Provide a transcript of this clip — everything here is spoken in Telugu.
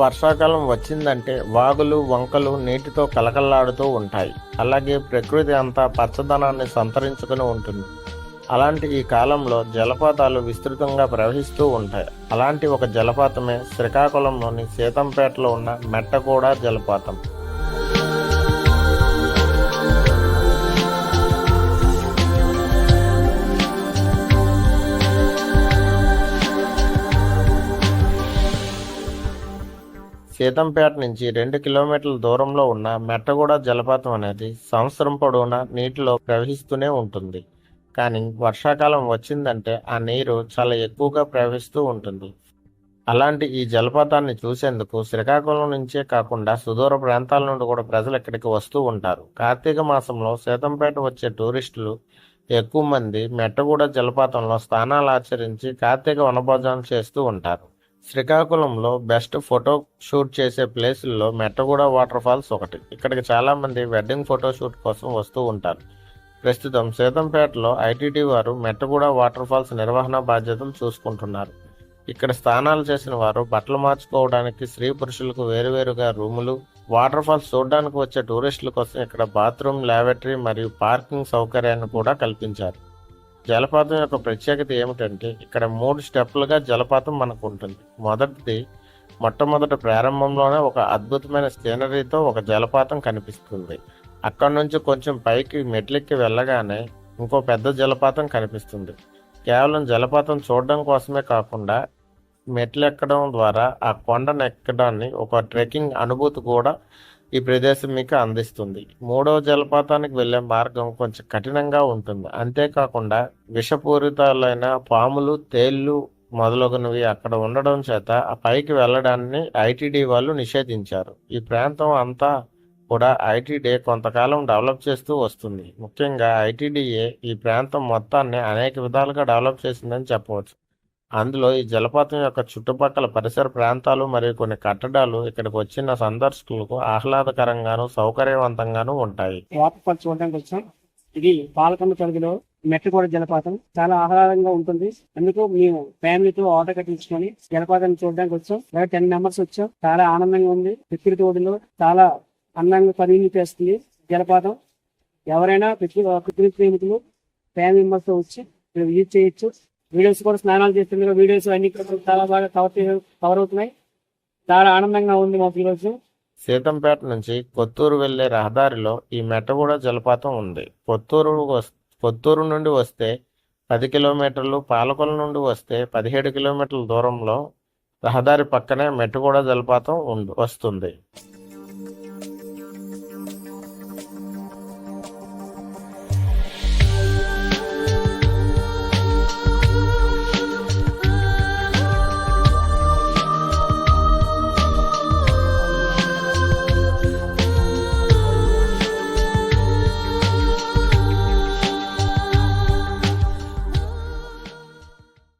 వర్షాకాలం వచ్చిందంటే వాగులు వంకలు నీటితో కలకల్లాడుతూ ఉంటాయి. అలాగే ప్రకృతి అంతా పచ్చదనాన్ని సంతరించుకుని ఉంటుంది. అలాంటి ఈ కాలంలో జలపాతాలు విస్తృతంగా ప్రవహిస్తూ ఉంటాయి. అలాంటి ఒక జలపాతమే శ్రీకాకుళంలోని సీతంపేటలో ఉన్న మెట్టగూడ జలపాతం. సీతంపేట నుంచి రెండు కిలోమీటర్ల దూరంలో ఉన్న మెట్టగూడ జలపాతం అనేది సంవత్సరం పొడవునా నీటిలో ప్రవహిస్తూనే ఉంటుంది. కానీ వర్షాకాలం వచ్చిందంటే ఆ నీరు చాలా ఎక్కువగా ప్రవహిస్తూ ఉంటుంది. అలాంటి ఈ జలపాతాన్ని చూసేందుకు శ్రీకాకుళం నుంచే కాకుండా సుదూర ప్రాంతాల నుండి కూడా ప్రజలు ఇక్కడికి వస్తూ ఉంటారు. కార్తీక మాసంలో సీతంపేట వచ్చే టూరిస్టులు ఎక్కువ మంది మెట్టగూడ జలపాతంలో స్నానాలు ఆచరించి కార్తీక వనభోజనం చేస్తూ ఉంటారు. శ్రీకాకుళంలో బెస్ట్ ఫోటో షూట్ చేసే ప్లేసుల్లో మెట్టగూడ వాటర్ ఫాల్స్ ఒకటి. ఇక్కడికి చాలామంది వెడ్డింగ్ ఫోటో షూట్ కోసం వస్తూ ఉంటారు. ప్రస్తుతం సీతంపేటలో ఐటీటీ వారు మెట్టగూడ వాటర్ ఫాల్స్ నిర్వహణ బాధ్యతలు చూసుకుంటున్నారు. ఇక్కడ స్నానాలు చేసిన వారు బట్టలు మార్చుకోవడానికి స్త్రీ పురుషులకు వేరువేరుగా రూములు వాటర్ ఫాల్స్ చూడడానికి వచ్చే టూరిస్టుల కోసం ఇక్కడ బాత్రూమ్ ల్యాబరేటరీ మరియు పార్కింగ్ సౌకర్యాన్ని కూడా కల్పించారు. జలపాతం యొక్క ప్రత్యేకత ఏమిటంటే ఇక్కడ మూడు స్టెప్లుగా జలపాతం మనకు ఉంటుంది మొదటిది మొట్టమొదటి ప్రారంభంలోనే ఒక అద్భుతమైన సీనరీతో ఒక జలపాతం కనిపిస్తుంది. అక్కడ నుంచి కొంచెం పైకి మెట్లెక్కి వెళ్ళగానే ఇంకో పెద్ద జలపాతం కనిపిస్తుంది. కేవలం జలపాతం చూడడం కోసమే కాకుండా మెట్లు ఎక్కడం ద్వారా ఆ కొండను ఎక్కడాన్ని ఒక ట్రెక్కింగ్ అనుభూతి కూడా ఈ ప్రదేశం మీకు అందిస్తుంది. మూడవ జలపాతానికి వెళ్ళే మార్గం కొంచెం కఠినంగా ఉంటుంది. అంతేకాకుండా విషపూరితాలైన పాములు తేళ్ళు మొదలగునవి అక్కడ ఉండడం చేత ఆ పైకి వెళ్ళడాన్ని ఐటీడీ వాళ్ళు నిషేధించారు. ఈ ప్రాంతం అంతా కూడా ఐటీడీ కొంతకాలం డెవలప్ చేస్తూ వస్తుంది. ముఖ్యంగా ఐటీడీఏ ఈ ప్రాంతం మొత్తాన్ని అనేక విధాలుగా డెవలప్ చేసిందని చెప్పవచ్చు. అందులో ఈ జలపాతం యొక్క చుట్టుపక్కల పరిసర ప్రాంతాలు మరియు కొన్ని కట్టడాలు ఇక్కడికి వచ్చిన సందర్శకులకు ఆహ్లాదకరంగాను సౌకర్యవంతంగాను ఉంటాయి. వాటర్ చూడడానికి వచ్చాం. ఇది పాలకొండ తొలగిలో మెట్టుకోడ జలపాతం చాలా ఆహ్లాదంగా ఉంటుంది. అందుకు మేము ఫ్యామిలీతో ఆటో కట్టించుకొని జలపాతాన్ని చూడడానికి వచ్చాం. టెన్ మెంబర్స్ వచ్చాం. చాలా ఆనందంగా ఉంది. పిక్కిరి తోడులో చాలా అందంగా పరిణితి జలపాతం. ఎవరైనా ప్రకృతి ప్రకృతి ప్రేమికులు ఫ్యామిలీ మెంబర్స్ వచ్చి విజిట్ చేయొచ్చు. వీడియోస్ కూడా స్నానాలు చేస్తుండగా వీడియోస్ అన్ని చాలా బాగా కవర్ కవర్ అవుతున్నాయి. చాలా ఆనందంగా ఉంది మాకు ఈరోజు సీతంపేట నుంచి కొత్తూరు వెళ్ళే రహదారిలో ఈ మెట్టగూడ జలపాతం ఉంది. కొత్తూరు కొత్తూరు నుండి వస్తే పది కిలోమీటర్లు పాలకొల నుండి వస్తే పదిహేడు కిలోమీటర్ల దూరంలో రహదారి పక్కనే మెట్టుగూడ జలపాతం ఉండు వస్తుంది.